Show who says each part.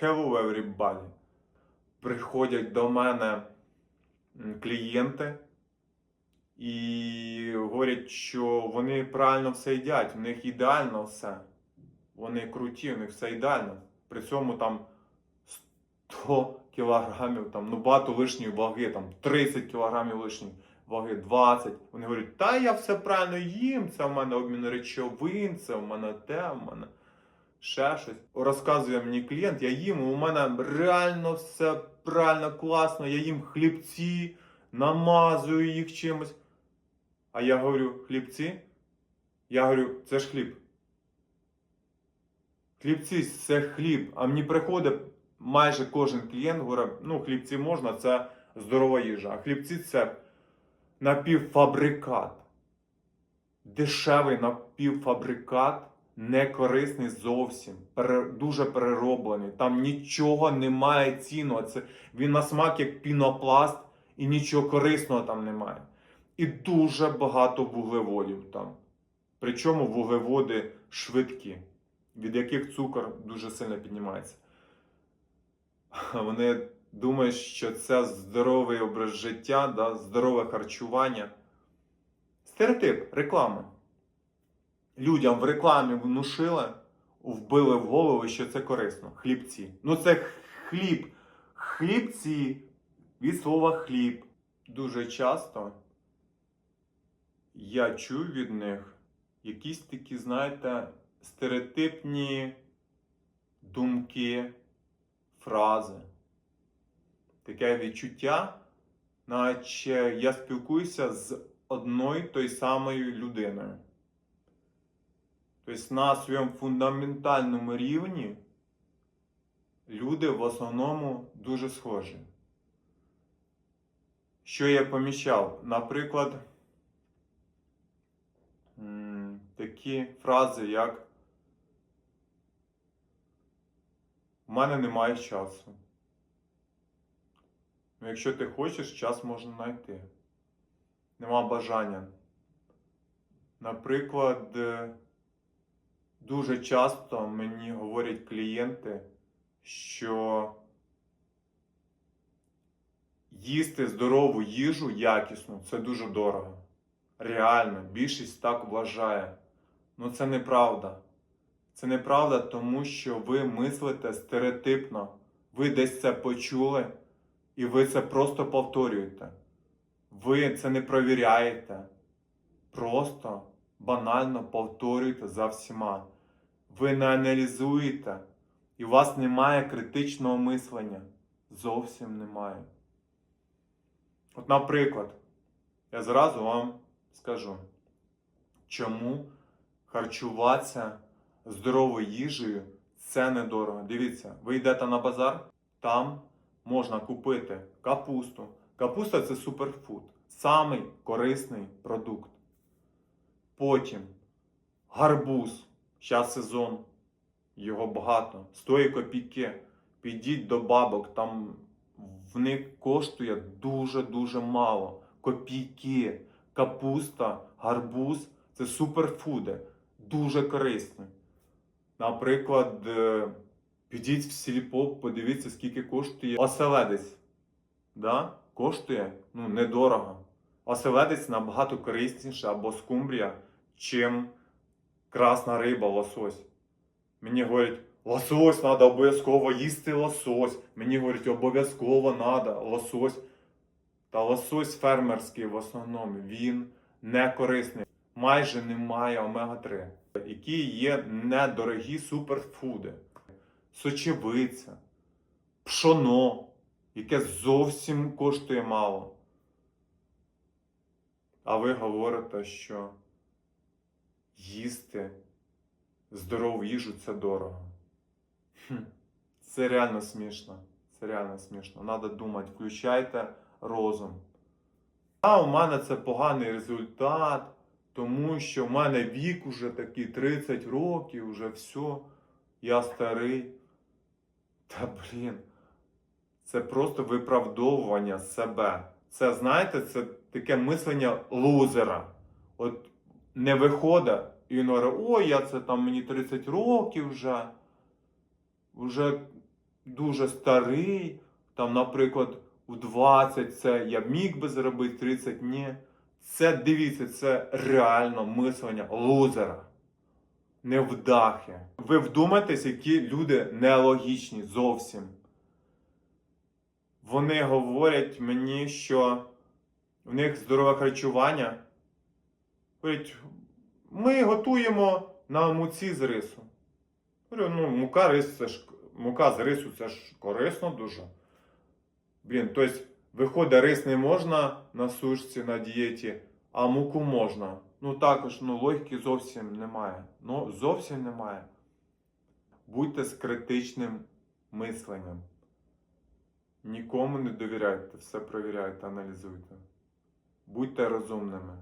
Speaker 1: Hello everybody. Приходять до мене клієнти і говорять, що вони правильно все їдять, у них ідеально все. Вони круті, у них все ідеально. При цьому там 100 кілограмів, там, ну багато лишньої ваги, там 30 кілограмів лишньої ваги, 20. Вони говорять, та я все правильно їм, це в мене обмін речовин, це в мене те, в мене ще щось. Розказує мені клієнт, я їм, у мене реально все правильно, класно, я їм хлібці, намазую їх чимось. А я говорю, хлібці? Я говорю, це ж хліб. Хлібці це хліб. А мені приходить майже кожен клієнт говорить, ну, хлібці можна, це здорова їжа. А хлібці це напівфабрикат. Дешевий напівфабрикат, не корисний зовсім, дуже перероблений. Там нічого немає цінного. Це він на смак як пінопласт і нічого корисного там немає. І дуже багато вуглеводів там. Причому вуглеводи швидкі, від яких цукор дуже сильно піднімається. Вони думають, що це здоровий образ життя, да, здорове харчування. Стереотип, реклама. Людям в рекламі внушили, вбили в голову, що це корисно. Хлібці. Ну це хліб. Хлібці від слова хліб. Дуже часто я чую від них якісь такі, знаєте, стереотипні думки, фрази. Таке відчуття, наче я спілкуюся з одною той самою людиною. Тобто на своєму фундаментальному рівні люди в основному дуже схожі. Що я помічав? Наприклад, такі фрази, як У мене немає часу. Ну, якщо ти хочеш, час можна знайти. Нема бажання. Наприклад, е, дуже часто мені говорять клієнти, що їсти здорову їжу якісну це дуже дорого. Реально, більшість так вважає. Ну це неправда. Це неправда, тому що ви мислите стереотипно. Ви десь це почули, і ви це просто повторюєте. Ви це не провіряєте. Просто банально повторюєте за всіма. Ви не аналізуєте, і у вас немає критичного мислення. Зовсім немає. От, наприклад, я зразу вам скажу, чому харчуватися здоровою їжею це недорого. Дивіться, ви йдете на базар, там можна купити капусту. Капуста це суперфуд, самий корисний продукт. Потім гарбуз, зараз сезон, його багато, стої копійки. Підіть до бабок, там в них коштує дуже-дуже мало. Копійки, капуста, гарбуз це суперфуди, дуже корисні. Наприклад, е, підіть в сільпо, подивіться, скільки коштує оселедець. Да? Коштує ну, недорого. Оселедець набагато корисніше або скумбрія, чим красна риба, лосось. Мені говорять, лосось треба обов'язково їсти лосось. Мені говорять, обов'язково треба лосось. Та лосось фермерський в основному, він не корисний. Майже немає омега-3, які є недорогі суперфуди. Сочевиця, пшоно, яке зовсім коштує мало. А ви говорите, що їсти здорову їжу це дорого. Хм, Це реально смішно. Це реально смішно. Надо думати, включайте розум. А у мене це поганий результат, тому що в мене вік уже такий 30 років, вже все, я старий. Та блін, це просто виправдовування себе. Це, знаєте, це таке мислення лузера. От не виходить, і він говорить, ой, я це там мені 30 років вже. Вже дуже старий, там, наприклад, у 20 це я міг би зробити, 30 ні. Це дивіться, це реально мислення лузера, невдахи. Ви вдумайтесь, які люди нелогічні зовсім. Вони говорять мені, що в них здорове харчування. Ми готуємо на муці з рису. Говорю, ну, мука рис, це ж мука з рису це ж корисно дуже. Блін, тобто, виходить, рис не можна на сушці, на дієті, а муку можна. Ну також ну, логіки зовсім немає. Ну, зовсім немає. Будьте з критичним мисленням. Нікому не довіряйте, все перевіряйте, аналізуйте. Будьте розумними.